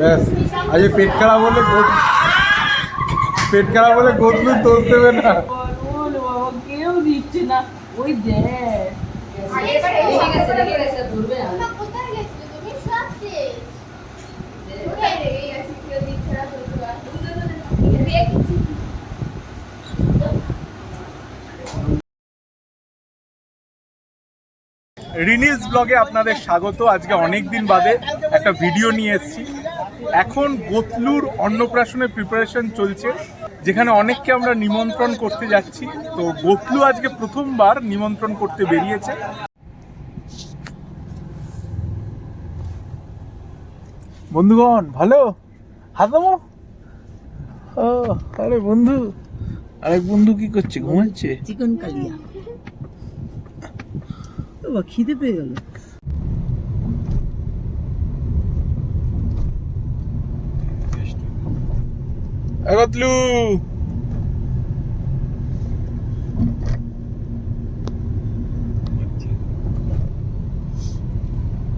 ব্যাস। আজ পেট খারাপ হলে গোদ পেট খারাপ হলে গোদলু দোষ দেবে না। কেউ দিচ্ছে না। ওই দেখ রিনিজ ব্লগে আপনাদের স্বাগত। আজকে অনেক দিন বাদে একটা ভিডিও নিয়ে এসেছি। এখন গোতলুর অন্নপ্রাশনের প্রিপারেশন চলছে, যেখানে অনেককে আমরা নিমন্ত্রণ করতে যাচ্ছি। তো গোতলু আজকে প্রথমবার নিমন্ত্রণ করতে বেরিয়েছে। বন্ধুগণ, ভালো? হাতামো ও, আরে বন্ধু, আরেক বন্ধু কি করছে? ঘুমাচ্ছে? চিকন কালিয়া বাবা খিদে পেয়ে গেল।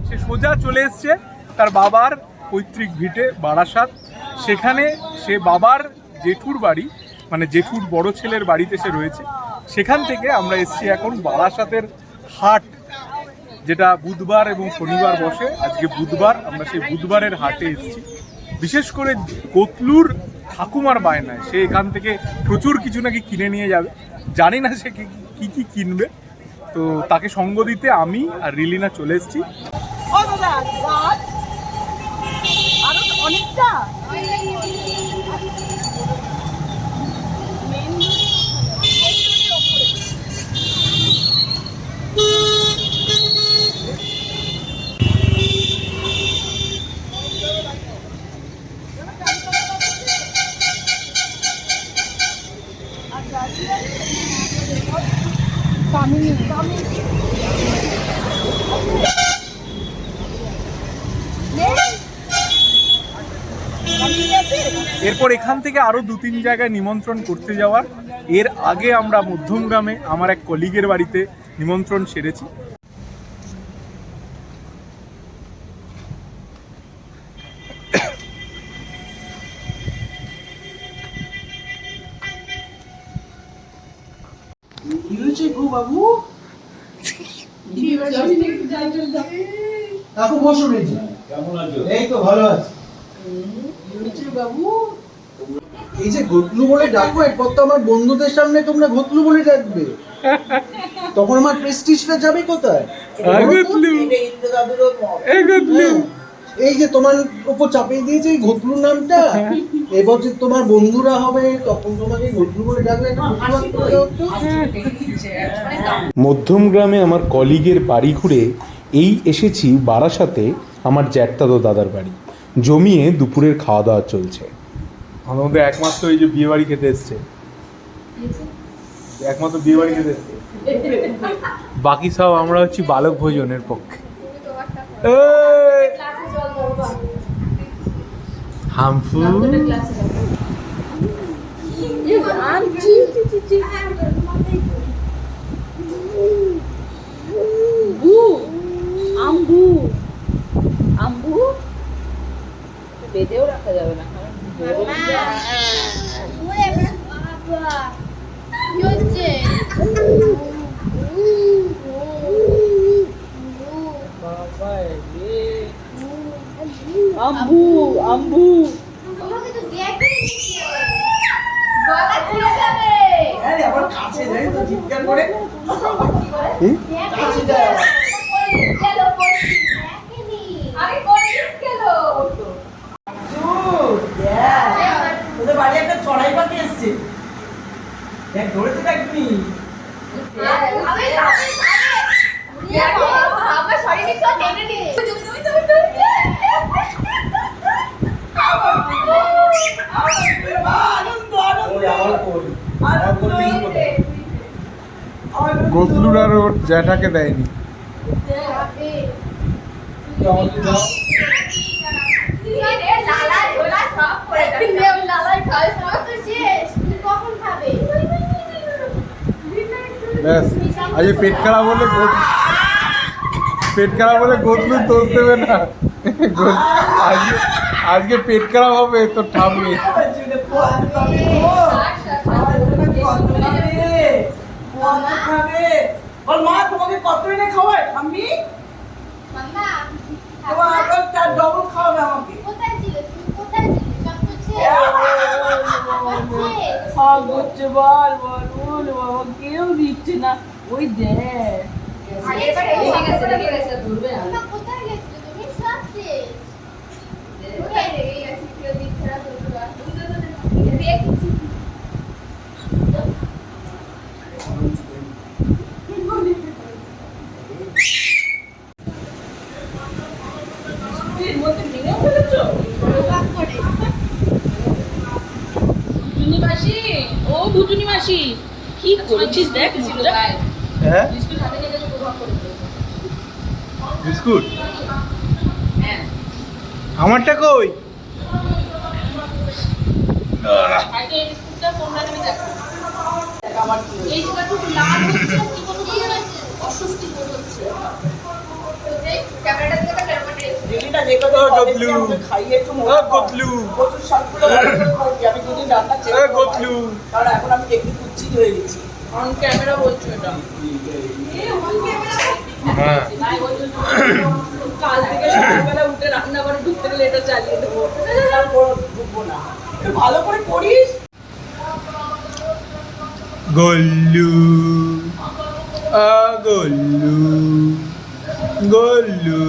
সে সোজা চলে এসছে তার বাবার পৈতৃক ভিটে বারাসাত। সেখানে সে বাবার জেঠুর বাড়ি মানে জেঠুর বড় ছেলের বাড়িতে সে রয়েছে। সেখান থেকে আমরা এসছি এখন বারাসাতের হাট যেটা বুধবার এবং শনিবার বসে, আজকে বুধবার, আমরা সেই বুধবারের হাটে এসেছি। বিশেষ করে কোতলুর ঠাকুমার বায়নায়, সে এখান থেকে প্রচুর কিছু নাকি কিনে নিয়ে যাবে। জানি না সে কি কি কিনবে। তো তাকে সঙ্গ দিতে আমি আর রিলিনা চলে এসেছি। দাদা গাছ আরও তো অনেকটা এরপর এখান থেকে আরও দু তিন জায়গায় নিমন্ত্রণ করতে যাওয়ার এর আগে আমরা মধ্যমগ্রামে আমার এক কলিগের বাড়িতে নিমন্ত্রণ সেরেছি। বাবু? কাকু বসুন এই তো ভালো আছে। বাবু এই যে ঘটলু বলে ডাকো এরপর তো আমার বন্ধুদের সামনে তোমরা ঘটলু বলে ডাকবে। তখন আমার প্রেস্টিজটা যাবে কোথায়? হ্যাঁ। এই যে তোমার উপর চাপিয়ে দিয়েছে এই ঘটলু নামটা এবার যে তোমার বন্ধুরা হবে তখন তোমাকে ঘটলু বলে ডাকলে একটা প্রতিবাদ করে হতো। মধ্যমগ্রামে আমার কলিগের বাড়ি ঘুরে এই এসেছি বারাসাতে আমার জ্যাঠদাদো দাদার বাড়ি। জমিয়ে দুপুরের খাওয়া দাওয়া চলছে। আমাদের মধ্যে একমাত্র এই যে বিয়ে বাড়ি খেতে এসছে। একমাত্র বিয়ে বাড়ি খেতে এসছে। বাকি সব আমরা হচ্ছি বালক ভোজনের পক্ষে। এই, হামফু আম্বু আম্বু বেঁধেও রাখা যাবে না। বাবা হচ্ছে? আম্বু। আম্বু আরে আবার কাছে যাই তো চিৎকার করে। কাছে দেখে যাও। গেল পড়ছি দেখেনি আরে পড়ছিস গেল তোদের বাড়ি একটা চড়াই পাখি এসছে দেখ ধরেছে দেখবি আমি আমি দেখো আমার শরীরে তো টেনে নে তুমি তুমি তুমি তুমি ওরে গোতলুর আর ওর জ্যাঠাকে দেয়নি। আমাকে লালা ঝোলা সব করে লালা খাওয়া সব। ব্যাস। আজ পেট খারাপ হলে পেট খারাপ হলে গদলু দোষ দেবে না। আজকে আজকে পেট খারাপ হবে তো ঠামবে মা তোমাকে কত এনে খাওয়ায় আমি তোমার ডবল খাওয়াবে আমাকে কোথায় ছিলে তুমি কোথায় ছিলে সব করছে খাওয়া করছে বল বল বল বাবা কেউ দিচ্ছে না ওই দেখ আগেরবার এসে গেছে রেগে গেছে ধরবে না কোথায় গেছিলে তুমি সব শেষ কোথায় রেগে গেছি কেউ দিচ্ছে না ধরবে না দেখছি এর মধ্যে ভেঙে ফেলেছো ভাগ করে ভুতুনি মাসি ও ভুতুনি মাসি কি করেছিস দেখ হ্যাঁ? বিস্কুট হ্যাঁ। আমারটা কই? আগে এই কারণ এখন আমি দেখতে কুচ্ছিত হয়ে গেছি। অন ক্যামেরা বলছো এটা? হ্যাঁ। নাই বলছো কাল থেকে সকালবেলা উঠে রান্না করে ঢুকতে গেলে এটা চালিয়ে দেবো। তারপর ঢুকবো না। ভালো করে করিস। গল্লু। আ গল্লু। গল্লু।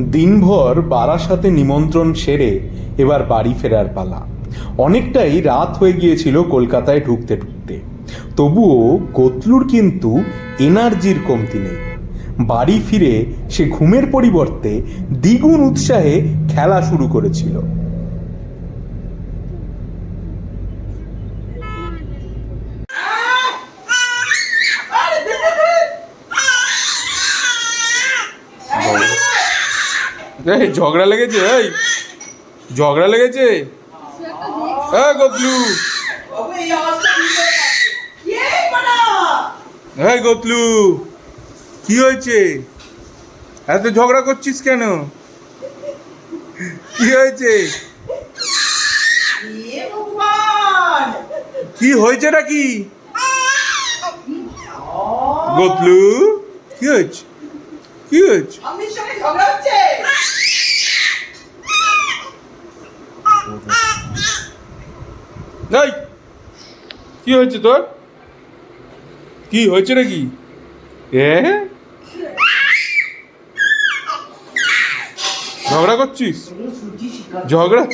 দিনভর বারাসাতে নিমন্ত্রণ সেরে এবার বাড়ি ফেরার পালা। অনেকটাই রাত হয়ে গিয়েছিল কলকাতায় ঢুকতে ঢুকতে। তবুও গতলুর কিন্তু এনার্জির কমতি নেই। বাড়ি ফিরে সে ঘুমের পরিবর্তে দ্বিগুণ উৎসাহে খেলা শুরু করেছিল। এই, ঝগড়া লেগেছে, এই। ঝগড়া লেগেছে? হ্যাঁ গতলু। এই এই গতলু, কি হয়েছে? এত ঝগড়া করছিস কেন? কি হয়েছে! কি হয়েছেটা কি? গতলু, কি হয়েছে? কি হয়েছে আম্মির সঙ্গে ঝগড়া হচ্ছে এই কি হয়েছে তোর? কি হয়েছে নাকি? ঝগড়া করছিস? ঝগড়া?